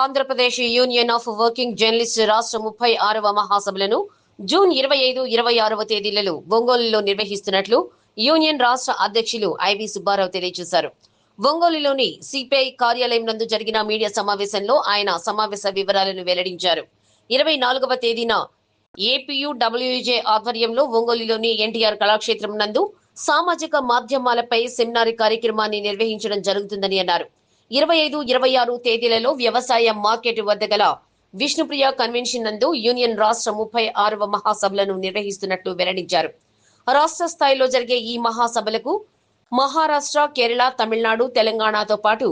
Andhra Pradesh union of working journalist రాష్ట్ర ముప్పై ఆరవ మహాసభలను జూన్ ఇరవై ఐదు ఇరవై ఆరవ తేదీలలో ఒంగోలులో నిర్వహిస్తున్నట్లు యూనియన్ రాష్ట్ర అధ్యక్షులు ఐవి సుబ్బారావు తెలియజేశారు. ఒంగోలులోని సిపిఐ కార్యాలయం నందు జరిగిన మీడియా సమావేశంలో ఆయన సమావేశ వివరాలను వెల్లడించారు. ఇరవై నాలుగవ తేదీన ఏపీయు డబ్ల్యూజే ఆధ్వర్యంలో ఒంగోలులోని ఎన్టీఆర్ కళాక్షేత్రం నందు సామాజిక మాధ్యమాలపై సెమినార్ కార్యక్రమాన్ని నిర్వహించడం జరుగుతుందని అన్నారు. ఇరవై ఐదు ఇరవై ఆరు తేదీలలో వ్యవసాయ మార్కెట్ వద్ద గల విష్ణుప్రియ కన్వెన్షన్ నందు యూనియన్ రాష్ట్ర ముప్పై ఆరవ మహాసభలను నిర్వహిస్తున్నట్లు వెల్లడించారు. రాష్ట్ర స్థాయిలో జరిగే ఈ మహాసభలకు మహారాష్ట్ర కేరళ తమిళనాడు తెలంగాణతో పాటు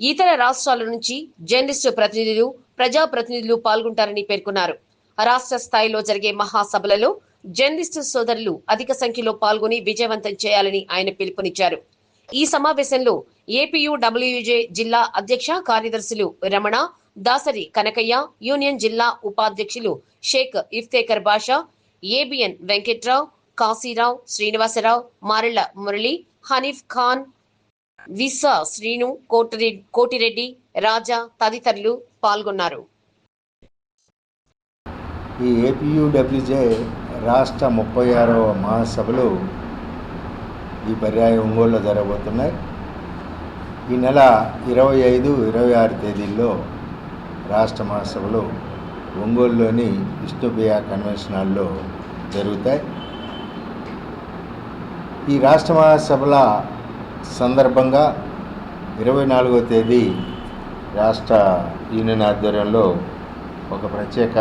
ఇతర రాష్ట్రాల నుంచి జర్నలిస్టు ప్రతినిధులు ప్రజా ప్రతినిధులు పాల్గొంటారని పేర్కొన్నారు. రాష్ట్ర స్థాయిలో జరిగే మహాసభలలో జర్నలిస్టు సోదరులు అధిక సంఖ్యలో పాల్గొని విజయవంతం చేయాలని ఆయన పిలుపునిచ్చారు. ఈ సమావేశంలో ఏపీయుడబ్ల్యూజే జిల్లా అధ్యక్ష కార్యదర్శులు రమణ దాసరి కనకయ్య యూనియన్ జిల్లా ఉపాధ్యక్షులు షేక్ ఇఫ్తేకర్ బాషా ఏబిఎన్ వెంకట్రావు కాశీరావు శ్రీనివాసరావు మారెళ్ళ మురళి హనీఫ్ ఖాన్ విసా శ్రీను కోటిరెడ్డి కోటిరెడ్డి రాజా తదితరులు పాల్గొన్నారు. ఈ ఏపీయూడబ్ల్యూజే రాష్ట్ర ముప్పై ఆరవ మహాసభలు ఈ పర్యాయ ఒంగోలులో జరగబోతున్నాయి. ఈ నెల ఇరవై ఐదు ఇరవై ఆరు తేదీల్లో రాష్ట్ర మహాసభలు ఒంగోలులోని విష్ణుప్రియ కన్వెన్షన్ హాల్లో జరుగుతాయి. ఈ రాష్ట్ర మహాసభల సందర్భంగా ఇరవై నాలుగో తేదీ రాష్ట్ర యూనియన్ ఆధ్వర్యంలో ఒక ప్రత్యేక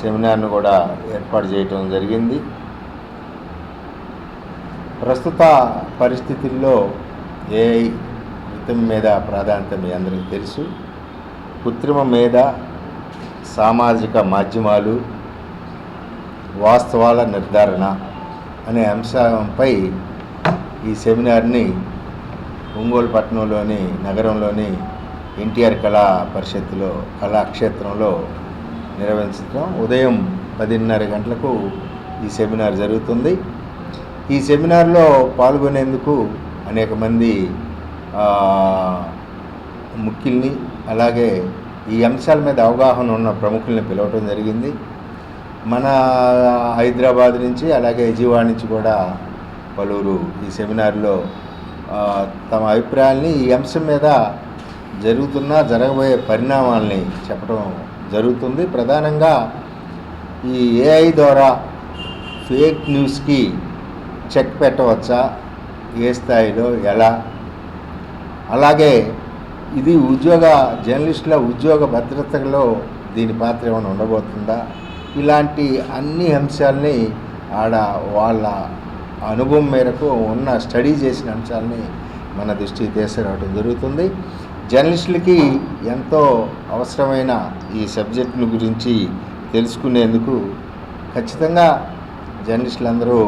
సెమినార్ను కూడా ఏర్పాటు చేయటం జరిగింది. ప్రస్తుత పరిస్థితుల్లో ఏఐ కృత్రిమ మీద ప్రాధాన్యత మీ అందరికీ తెలుసు. కృత్రిమ మీద సామాజిక మాధ్యమాలు వాస్తవాల నిర్ధారణ అనే అంశంపై ఈ సెమినార్ని ఒంగోలు పట్టణంలోని నగరంలోని ఎన్టీఆర్ కళా పరిషత్తులో కళాక్షేత్రంలో నిర్వహించడం. ఉదయం పదిన్నర గంటలకు ఈ సెమినార్ జరుగుతుంది. ఈ సెమినార్లో పాల్గొనేందుకు అనేక మంది ముఖ్యుల్ని అలాగే ఈ అంశాల మీద అవగాహన ఉన్న ప్రముఖుల్ని పిలవటం జరిగింది. మన హైదరాబాద్ నుంచి అలాగే విజయవాడ నుంచి కూడా పలువురు ఈ సెమినార్లో తమ అభిప్రాయాల్ని ఈ అంశం మీద జరుగుతున్న జరగబోయే పరిణామాల్ని చెప్పడం జరుగుతుంది. ప్రధానంగా ఈ ఏఐ ద్వారా ఫేక్ న్యూస్కి చెక్ పెట్టవచ్చా? ఏ స్థాయిలో? ఎలా? అలాగే ఇది ఉద్యోగ జర్నలిస్టుల ఉద్యోగ భద్రతలో దీని పాత్ర ఏమైనా ఉండబోతుందా? ఇలాంటి అన్ని అంశాలని ఆడ వాళ్ళ అనుభవం మేరకు ఉన్న స్టడీ చేసిన అంశాలని మన దృష్టికి తీసుకురావడం జరుగుతుంది. జర్నలిస్టులకి ఎంతో అవసరమైన ఈ సబ్జెక్టుల గురించి తెలుసుకునేందుకు ఖచ్చితంగా జర్నలిస్టులందరూ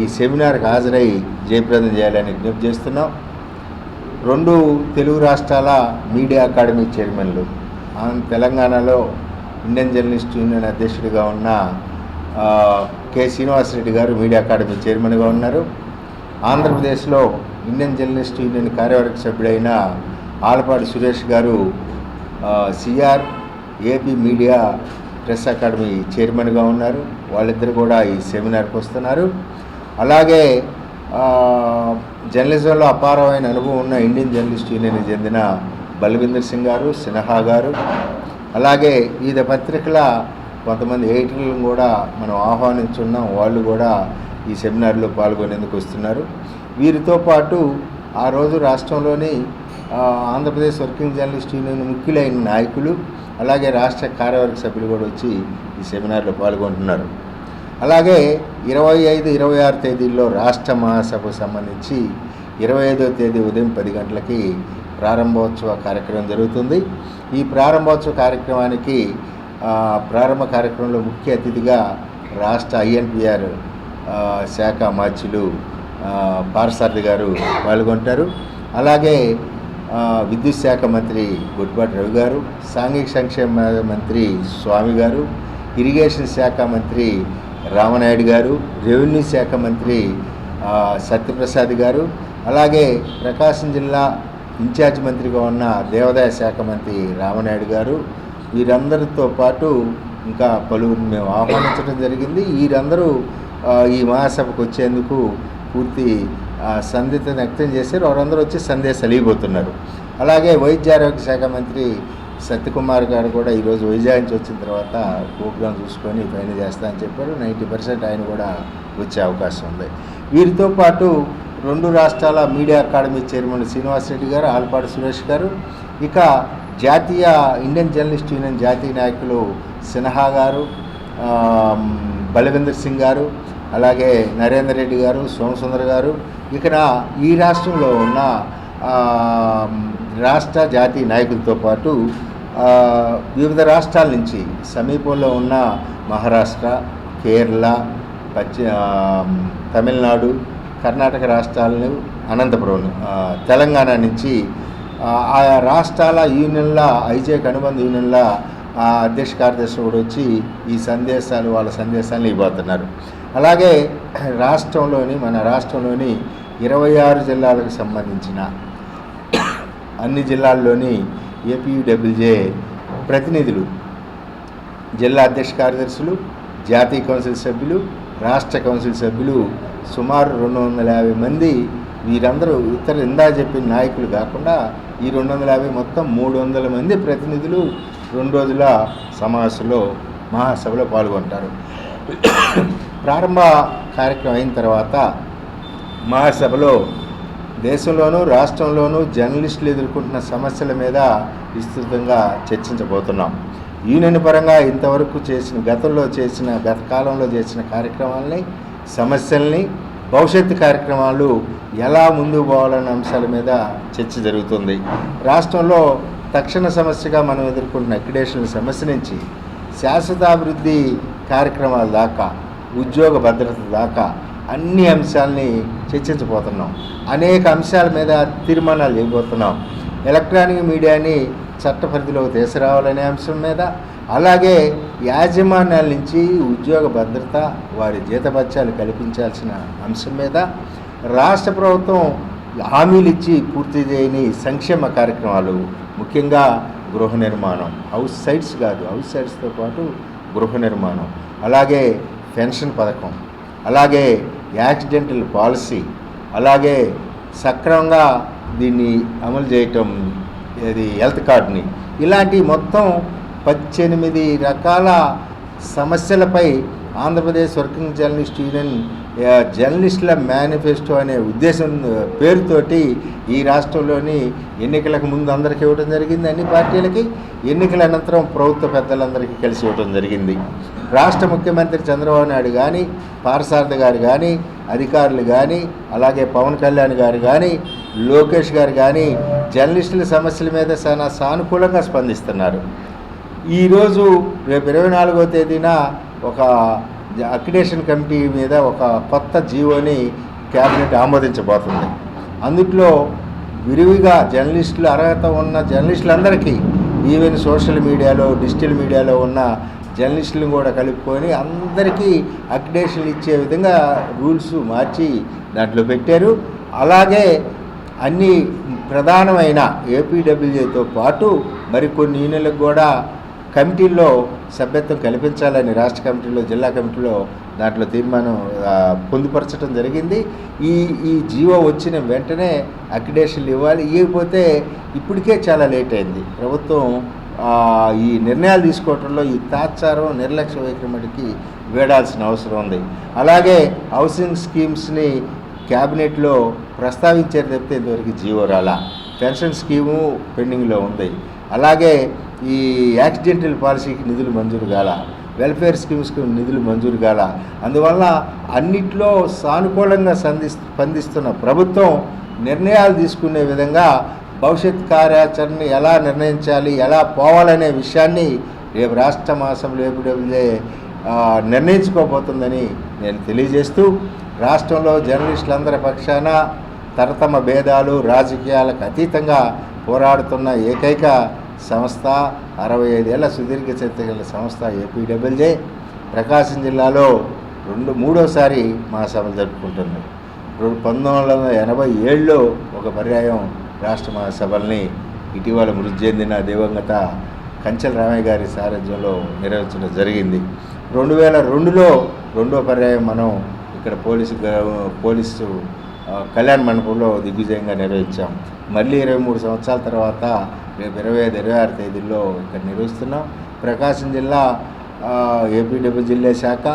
ఈ సెమినార్కి హాజరై జయప్రదం చేయాలని విజ్ఞప్తి చేస్తున్నాం. రెండు తెలుగు రాష్ట్రాల మీడియా అకాడమీ చైర్మన్లు. తెలంగాణలో ఇండియన్ జర్నలిస్ట్ యూనియన్ అధ్యక్షుడిగా ఉన్న కె శ్రీనివాసరెడ్డి గారు మీడియా అకాడమీ చైర్మన్గా ఉన్నారు. ఆంధ్రప్రదేశ్లో ఇండియన్ జర్నలిస్ట్ యూనియన్ కార్యవర్గ సభ్యుడైన Alapati Suresh garu C R A P media press academy చైర్మన్గా ఉన్నారు. వాళ్ళిద్దరు కూడా ఈ సెమినార్కి వస్తున్నారు. అలాగే జర్నలిజంలో అపారమైన అనుభవం ఉన్న ఇండియన్ జర్నలిస్ట్ యూనియన్కి చెందిన బల్విందర్ సింగ్ గారు సిన్హా గారు. అలాగే వివిధ పత్రికల కొంతమంది ఎడిటర్లను కూడా మనం ఆహ్వానించున్నాం. వాళ్ళు కూడా ఈ సెమినార్లో పాల్గొనేందుకు వస్తున్నారు. వీరితో పాటు ఆ రోజు రాష్ట్రంలోని ఆంధ్రప్రదేశ్ వర్కింగ్ జర్నలిస్ట్ యూనియన్ ముఖ్యులైన నాయకులు అలాగే రాష్ట్ర కార్యవర్గ సభ్యులు కూడా వచ్చి ఈ సెమినార్లో పాల్గొంటున్నారు. అలాగే ఇరవై ఐదు ఇరవై ఆరు తేదీల్లో రాష్ట్ర మహాసభకు సంబంధించి ఇరవై ఐదో తేదీ ఉదయం పది గంటలకి ప్రారంభోత్సవ కార్యక్రమం జరుగుతుంది. ఈ ప్రారంభోత్సవ కార్యక్రమానికి ప్రారంభ కార్యక్రమంలో ముఖ్య అతిథిగా రాష్ట్ర ఐఎన్పిఆర్ శాఖ మార్చులు పారసారథి గారు పాల్గొంటారు. అలాగే విద్యుత్ శాఖ మంత్రి గుడ్బాటి రవి గారు సాంఘిక సంక్షేమ మంత్రి స్వామి గారు ఇరిగేషన్ శాఖ మంత్రి రామనాయుడు గారు రెవెన్యూ శాఖ మంత్రి సత్యప్రసాద్ గారు అలాగే ప్రకాశం జిల్లా ఇన్ఛార్జ్ మంత్రిగా ఉన్న దేవాదాయ శాఖ మంత్రి రామనాయుడు గారు. వీరందరితో పాటు ఇంకా పలువురిని మేము ఆహ్వానించడం జరిగింది. వీరందరూ ఈ మహాసభకు వచ్చేందుకు పూర్తి సందిత వ్యక్తం చేశారు. వారందరూ వచ్చి సందేశాలు ఇవ్వబోతున్నారు. అలాగే వైద్య ఆరోగ్య శాఖ మంత్రి సత్యకుమార్ గారు కూడా ఈరోజు వైజాగ్ నుంచి వచ్చిన తర్వాత ప్రోగ్రాం చూసుకొని పైన చేస్తా అని చెప్పారు. నైంటీ పర్సెంట్ ఆయన కూడా వచ్చే అవకాశం ఉంది. వీరితో పాటు రెండు రాష్ట్రాల media academy chairman Srinivas Reddy garu Alpadu Suresh గారు ఇక జాతీయ ఇండియన్ జర్నలిస్ట్ యూనియన్ జాతీయ నాయకులు సిన్హా గారు బలవీందర్ సింగ్ గారు అలాగే నరేందర్ రెడ్డి గారు సోమసుందర్ గారు ఇక్కడ ఈ రాష్ట్రంలో ఉన్న రాష్ట్ర జాతీయ నాయకులతో పాటు వివిధ రాష్ట్రాల నుంచి సమీపంలో ఉన్న మహారాష్ట్ర కేరళ పశ్చి తమిళనాడు కర్ణాటక రాష్ట్రాలను అనంతపురం తెలంగాణ నుంచి ఆయా రాష్ట్రాల యూనియన్ల ఐజేక్ అనుబంధ యూనియన్ల అధ్యక్ష కార్యదర్శి కూడా వచ్చి ఈ సందేశాలు వాళ్ళ సందేశాలను ఇవ్వబోతున్నారు. అలాగే రాష్ట్రంలోని మన రాష్ట్రంలోని ఇరవై ఆరు జిల్లాలకు సంబంధించిన అన్ని జిల్లాల్లోని ఏపీడబ్ల్యూజే ప్రతినిధులు జిల్లా అధ్యక్ష కార్యదర్శులు జాతీయ కౌన్సిల్ సభ్యులు రాష్ట్ర కౌన్సిల్ సభ్యులు సుమారు రెండు వందల యాభై మంది వీరందరూ ఇతర ఇందా చెప్పిన నాయకులు కాకుండా ఈ రెండు వందల యాభై మొత్తం మూడు వందల మంది ప్రతినిధులు రెండు రోజుల సమావేశంలో మహాసభలో పాల్గొంటారు. ప్రారంభ కార్యక్రమం అయిన తర్వాత మహాసభలో దేశంలోనూ రాష్ట్రంలోనూ జర్నలిస్టులు ఎదుర్కొంటున్న సమస్యల మీద విస్తృతంగా చర్చించబోతున్నాం. యూనియన్ పరంగా ఇంతవరకు చేసిన గతంలో చేసిన గత కాలంలో చేసిన కార్యక్రమాలని సమస్యల్ని భవిష్యత్తు కార్యక్రమాలు ఎలా ముందుకు పోవాలన్న అంశాల మీద చర్చ జరుగుతుంది. రాష్ట్రంలో తక్షణ సమస్యగా మనం ఎదుర్కొంటున్న అక్రిడేషన్ సమస్య నుంచి శాశ్వతాభివృద్ధి కార్యక్రమాల దాకా ఉద్యోగ భద్రత దాకా అన్ని అంశాలని చర్చించబోతున్నాం. అనేక అంశాల మీద తీర్మానాలు చేయబోతున్నాం. ఎలక్ట్రానిక్ మీడియాని చట్ట పరిధిలోకి తీసుకురావాలనే అంశం మీద అలాగే యాజమాన్యాల నుంచి ఉద్యోగ భద్రత వారి జీతభత్యాలు కల్పించాల్సిన అంశం మీద రాష్ట్ర ప్రభుత్వం హామీలు ఇచ్చి పూర్తి చేయని సంక్షేమ కార్యక్రమాలు ముఖ్యంగా గృహ నిర్మాణం. హౌస్ సైట్స్ కాదు హౌస్ సైట్స్తో పాటు గృహ నిర్మాణం. అలాగే పెన్షన్ పథకం. అలాగే యాక్సిడెంటల్ పాలసీ అలాగే సక్రమంగా దీన్ని అమలు చేయటం ఇది హెల్త్ కార్డుని. ఇలాంటి మొత్తం పద్దెనిమిది రకాల సమస్యలపై ఆంధ్రప్రదేశ్ వర్కింగ్ జర్నలిస్ట్ యూనియన్ జర్నలిస్టుల మేనిఫెస్టో అనే ఉద్దేశం పేరుతోటి ఈ రాష్ట్రంలోని ఎన్నికలకు ముందు అందరికీ ఇవ్వడం జరిగింది. అన్ని పార్టీలకి ఎన్నికల అనంతరం ప్రభుత్వ పెద్దలందరికీ కలిసి ఇవ్వడం జరిగింది. రాష్ట్ర ముఖ్యమంత్రి చంద్రబాబు నాయుడు కానీ పారసారథి గారు కానీ అధికారులు కానీ అలాగే పవన్ కళ్యాణ్ గారు కానీ లోకేష్ గారు కానీ జర్నలిస్టుల సమస్యల మీద చాలా సానుకూలంగా స్పందిస్తున్నారు. ఈరోజు రేపు ఇరవై నాలుగో తేదీన ఒక అక్రిడేషన్ కమిటీ మీద ఒక కొత్త జీవోని క్యాబినెట్ ఆమోదించబోతుంది. అందుట్లో విరివిగా జర్నలిస్టులు అర్హత ఉన్న జర్నలిస్టులందరికీ ఈవెన్ సోషల్ మీడియాలో డిజిటల్ మీడియాలో ఉన్న జర్నలిస్టులను కూడా కలుపుకొని అందరికీ అక్రిడేషన్లు ఇచ్చే విధంగా రూల్స్ మార్చి దాంట్లో పెట్టారు. అలాగే అన్ని ప్రధానమైన ఏపీడబ్ల్యూజేతో పాటు మరికొన్ని యూనియన్లకు కూడా కమిటీల్లో సభ్యత్వం కల్పించాలని రాష్ట్ర కమిటీలో జిల్లా కమిటీలో దాంట్లో తీర్మానం పొందుపరచడం జరిగింది. ఈ ఈ జీవో వచ్చిన వెంటనే అక్రిడేషన్లు ఇవ్వాలి. ఇవ్వకపోతే ఇప్పటికే చాలా లేట్ అయింది. ప్రభుత్వం ఈ నిర్ణయాలు తీసుకోవడంలో ఈ తాత్సారం నిర్లక్ష్య వైఖరికి వేడాల్సిన అవసరం ఉంది. అలాగే హౌసింగ్ స్కీమ్స్ని క్యాబినెట్లో ప్రస్తావించారు తప్పితే ఇంతవరకు జీవో రాలా. పెన్షన్ స్కీము పెండింగ్లో ఉంది. అలాగే ఈ యాక్సిడెంటల్ పాలసీకి నిధులు మంజూరు కాల. వెల్ఫేర్ స్కీమ్స్కి నిధులు మంజూరు కాల. అందువల్ల అన్నిట్లో సానుకూలంగా సంధి స్పందిస్తున్న ప్రభుత్వం నిర్ణయాలు తీసుకునే విధంగా భవిష్యత్ కార్యాచరణను ఎలా నిర్ణయించాలి ఎలా పోవాలనే విషయాన్ని రేపు రాష్ట్ర మాసంలో ఏపీడబ్ల్యూఏ నిర్ణయించుకోబోతుందని నేను తెలియజేస్తూ రాష్ట్రంలో జర్నలిస్టులందరి పక్షాన తరతమ భేదాలు రాజకీయాలకు అతీతంగా పోరాడుతున్న ఏకైక సంస్థ అరవై ఐదేళ్ళ సుదీర్ఘ చరిత్ర గల సంస్థ ఏపీడబ్ల్యూజే ప్రకాశం జిల్లాలో రెండు మూడోసారి మహాసభలు జరుపుకుంటుంది. పంతొమ్మిది వందల ఎనభై ఏడులో ఒక పర్యాయం రాష్ట్ర మహాసభల్ని ఇటీవల మృతి చెందిన దివంగత కంచెల రామయ్య గారి సారథ్యంలో నిర్వహించడం జరిగింది. రెండు వేల రెండులో రెండో పర్యాయం మనం ఇక్కడ పోలీసు పోలీసు కళ్యాణ మండపంలో దిగ్విజయంగా నిర్వహించాం. మళ్ళీ ఇరవై మూడు సంవత్సరాల తర్వాత రేపు ఇరవై ఐదు ఇరవై ఆరు తేదీల్లో ఇక్కడ నిర్వహిస్తున్నాం. ప్రకాశం జిల్లా ఏపీడబ్ల్యూ జిల్లా శాఖ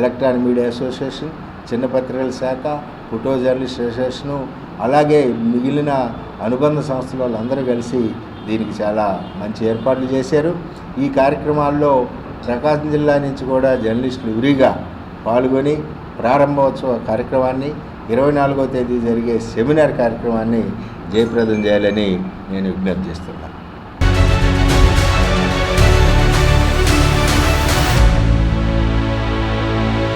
ఎలక్ట్రానిక్ మీడియా అసోసియేషన్ చిన్న పత్రికల శాఖ ఫోటో జర్నలిస్ట్ అసోసియేషను అలాగే మిగిలిన అనుబంధ సంస్థల వాళ్ళందరూ కలిసి దీనికి చాలా మంచి ఏర్పాట్లు చేశారు. ఈ కార్యక్రమాల్లో ప్రకాశం జిల్లా నుంచి కూడా జర్నలిస్టులు విరిగా పాల్గొని ప్రారంభోత్సవ కార్యక్రమాన్ని ఇరవై నాలుగో తేదీ జరిగే సెమినార్ కార్యక్రమాన్ని జయప్రదం చేయాలని నేను విజ్ఞప్తి చేస్తున్నాను.